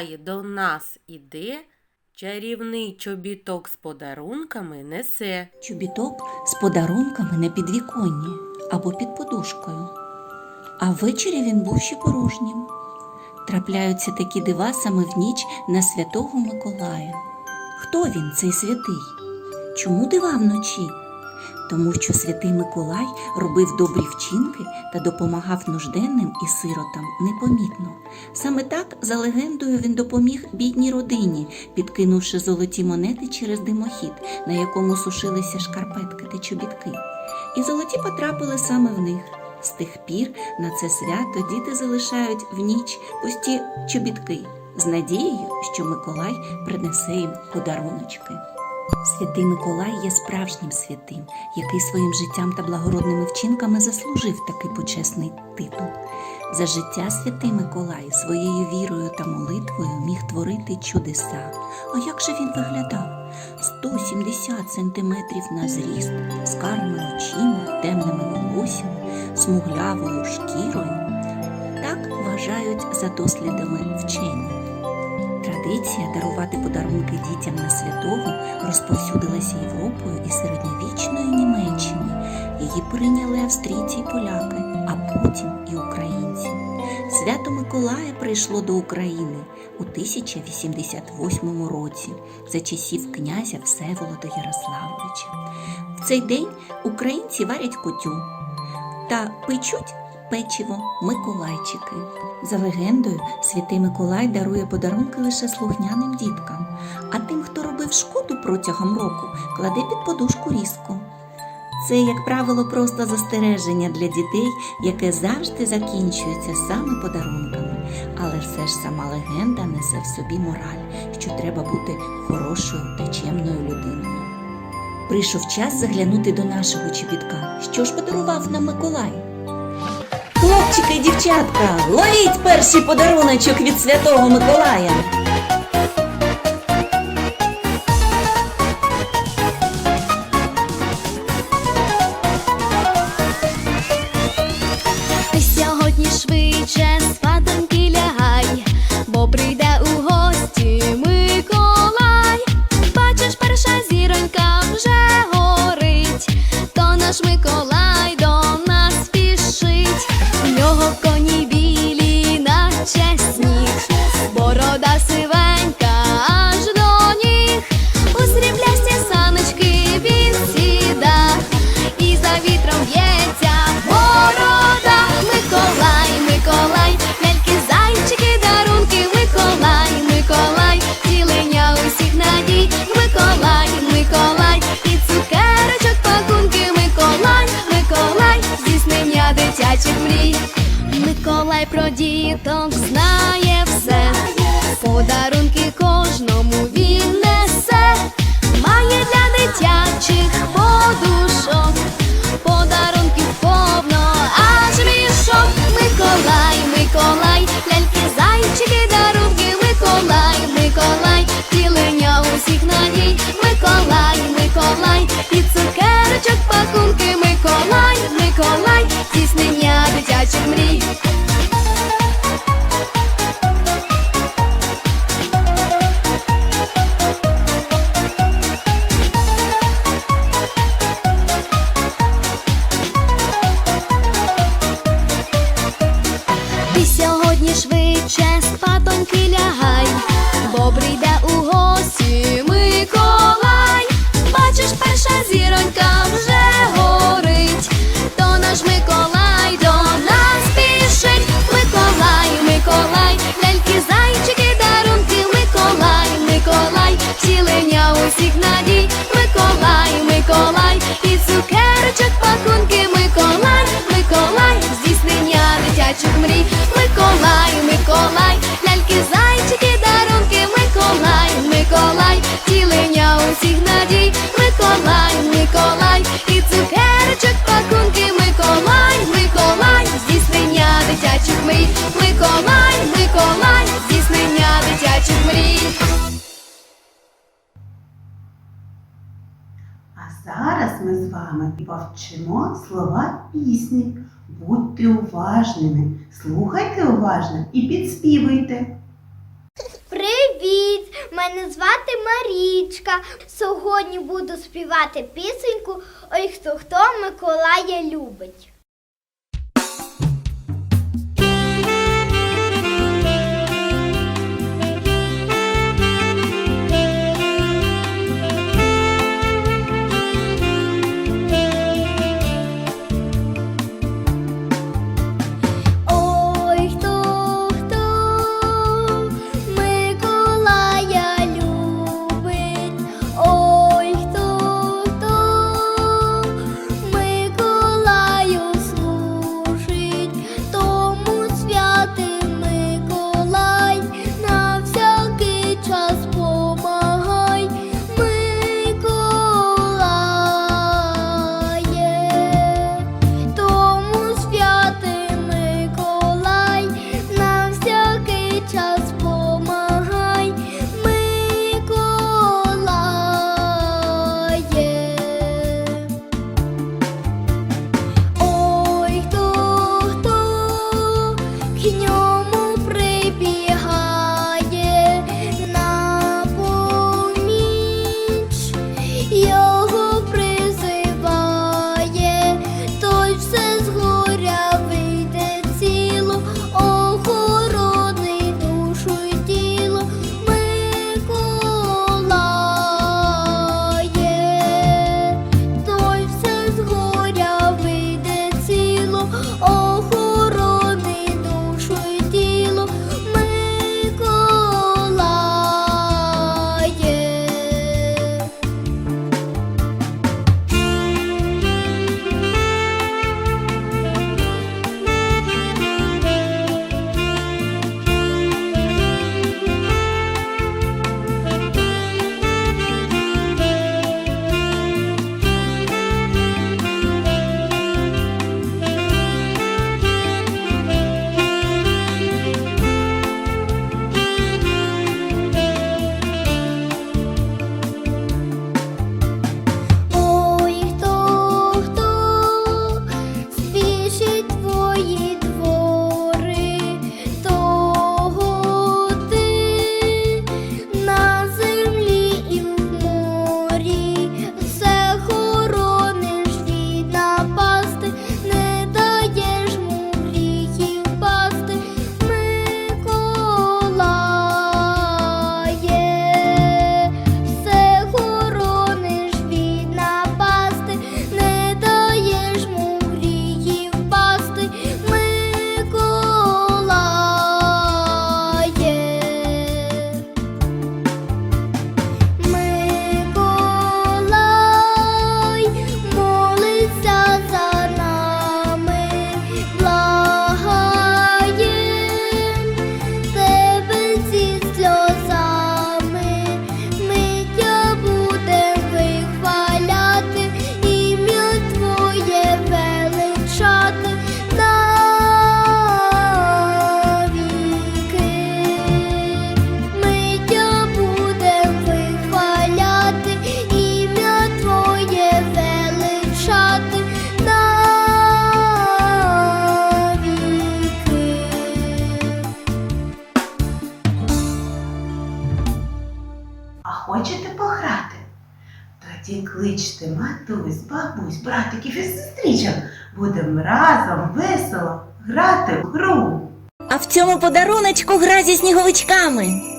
Привіт, до нас іде, чарівний чобіток з подарунками несе. Чобіток з подарунками на підвіконні або під подушкою. А ввечері він був ще порожнім. Трапляються такі дива саме в ніч на святого Миколая. Хто він, цей святий? Чому дива вночі? Тому що святий Миколай робив добрі вчинки та допомагав нужденним і сиротам непомітно. Саме так, за легендою, він допоміг бідній родині, підкинувши золоті монети через димохід, на якому сушилися шкарпетки та чобітки. І золоті потрапили саме в них. З тих пір на це свято діти залишають в ніч пусті чобітки з надією, що Миколай принесе їм подаруночки. Святий Миколай є справжнім святим, який своїм життям та благородними вчинками заслужив такий почесний титул. За життя святий Миколай своєю вірою та молитвою міг творити чудеса. А як же він виглядав? 170 сантиметрів на зріст, з карими очима, темними волоссями, смуглявою шкірою. Так вважають за дослідами вчені. Традиція дарувати подарунки дітям на святого розповсюдилася Європою і середньовічною Німеччиною. Її прийняли австрійці і поляки, а потім і українці. Свято Миколая прийшло до України у 1088 році за часів князя Всеволода Ярославовича. В цей день українці варять котю та печуть печиво Миколайчики. За легендою, святий Миколай дарує подарунки лише слухняним діткам, а тим, хто робив шкоду протягом року, кладе під подушку різку. Це, як правило, просто застереження для дітей, яке завжди закінчується саме подарунками. Але все ж сама легенда несе в собі мораль, що треба бути хорошою та чемною людиною. Прийшов час заглянути до нашого чобітка. Що ж подарував нам Миколай? Хлопчики і дівчатка, ловіть перший подаруночок від святого Миколая. Про діток знає ми з вами повчимо слова пісні. Будьте уважними, слухайте уважно і підспівуйте. Привіт! Мене звати Марічка. Сьогодні буду співати пісеньку Ой хто хто Миколая любить. Ті кличте матусь, бабусь, братиків і сестричок. Будемо разом весело грати в гру. А в цьому подаруночку гра зі сніговичками.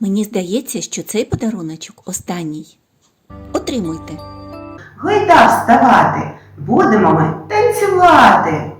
Мені здається, що цей подаруночок останній. Отримуйте. Гайда вставати, будемо ми танцювати.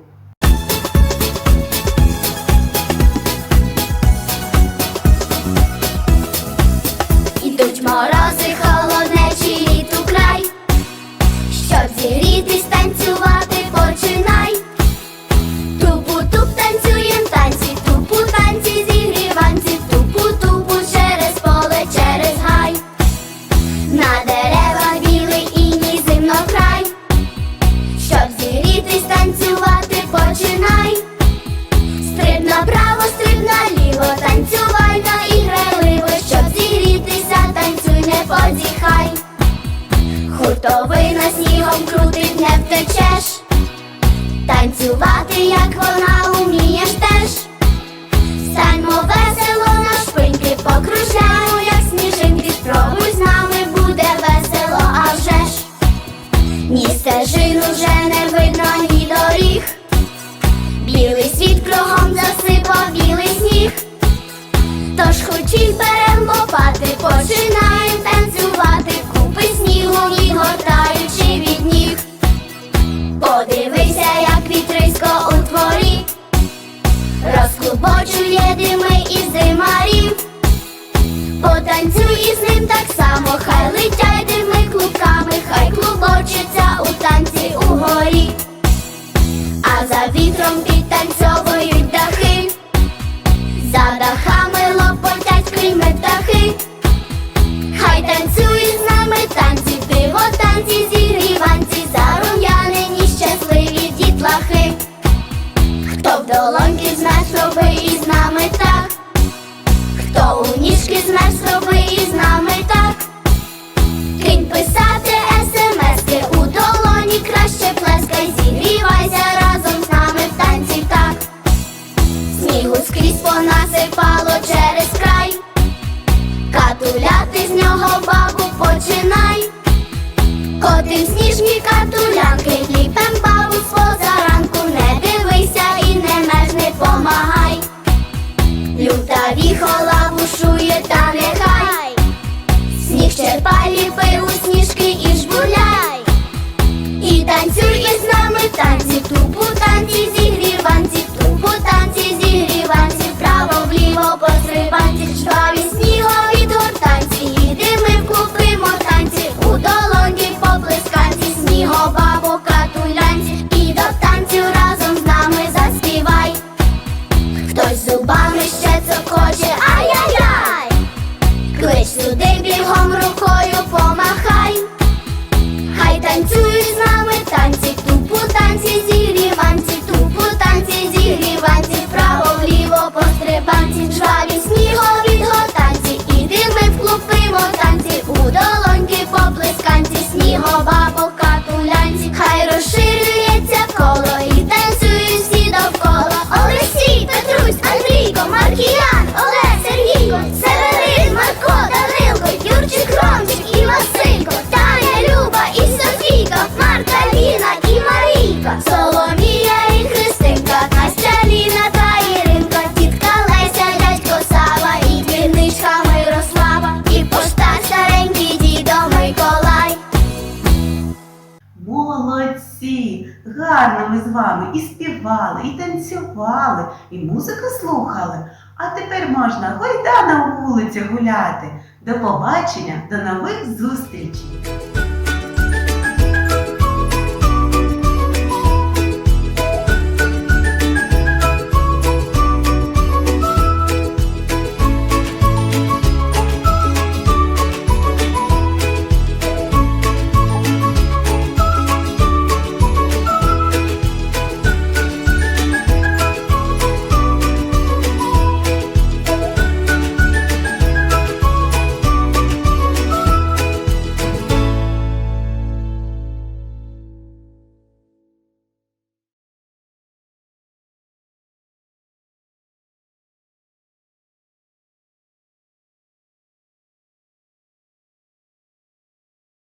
буде весело, а вже ж ні стежин уже не видно, ні доріг. Білий світ кругом засипав білий сніг. Тож хочі берем лопати, починаєм танцювати, купи снігу відгортаючи від ніг. Подивися, як вітрисько у творі, розклубочує дими із димарів потанцюй із ним так само, хай летять дими клубками, хай клубками. ми з вами і співали, і танцювали, і музику слухали. А тепер можна гойда на вулиці гуляти. До побачення, до нових зустрічей!